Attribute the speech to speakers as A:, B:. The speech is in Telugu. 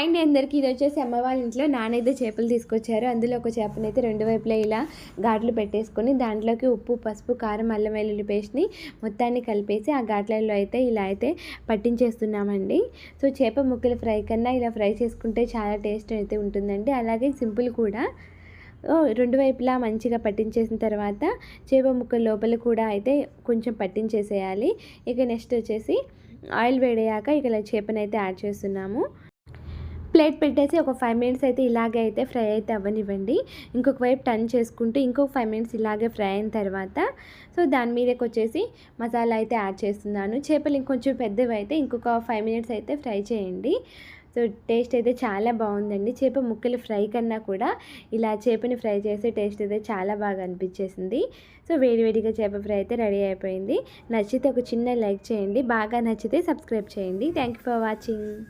A: హాయ్ అండి అందరికీ? ఇది వచ్చేసి అమ్మ వాళ్ళ ఇంట్లో నానైతే చేపలు తీసుకొచ్చారు. అందులో ఒక చేపనైతే రెండు వైపులా ఇలా ఘాట్లు పెట్టేసుకొని దాంట్లోకి ఉప్పు పసుపు కారం అల్లం వెల్లుల్లి పేస్ట్ని మొత్తాన్ని కలిపేసి ఆ ఘాట్లలో అయితే ఇలా అయితే పట్టించేస్తున్నామండి. సో చేప ముక్కలు ఫ్రై కన్నా ఇలా ఫ్రై చేసుకుంటే చాలా టేస్ట్ అయితే ఉంటుందండి. అలాగే సింపుల్ కూడా. రెండు వైపులా మంచిగా పట్టించేసిన తర్వాత చేప ముక్క లోపల కూడా అయితే కొంచెం పట్టించేసేయాలి. ఇక నెక్స్ట్ వచ్చేసి ఆయిల్ వేడయ్యాక ఇక చేపనైతే యాడ్ చేస్తున్నాము. ప్లేట్ పెట్టేసి ఒక ఫైవ్ మినిట్స్ అయితే ఇలాగే అయితే ఫ్రై అయితే అవ్వనివ్వండి. ఇంకొక వైపు టర్న్ చేసుకుంటూ ఇంకొక ఫైవ్ మినిట్స్ ఇలాగే ఫ్రై అయిన తర్వాత సో దాని మీదకి వచ్చేసి మసాలా అయితే యాడ్ చేస్తున్నాను. చేపలు ఇంకొంచెం పెద్దవి అయితే ఇంకొక ఫైవ్ మినిట్స్ అయితే ఫ్రై చేయండి. సో టేస్ట్ అయితే చాలా బాగుందండి. చేప ముక్కలు ఫ్రై కన్నా కూడా ఇలా చేపని ఫ్రై చేసే టేస్ట్ అయితే చాలా బాగా అనిపించేసింది. సో వేడివేడిగా చేప ఫ్రై అయితే రెడీ అయిపోయింది. నచ్చితే ఒక చిన్న లైక్ చేయండి. బాగా నచ్చితే సబ్స్క్రైబ్ చేయండి. Thank you for watching.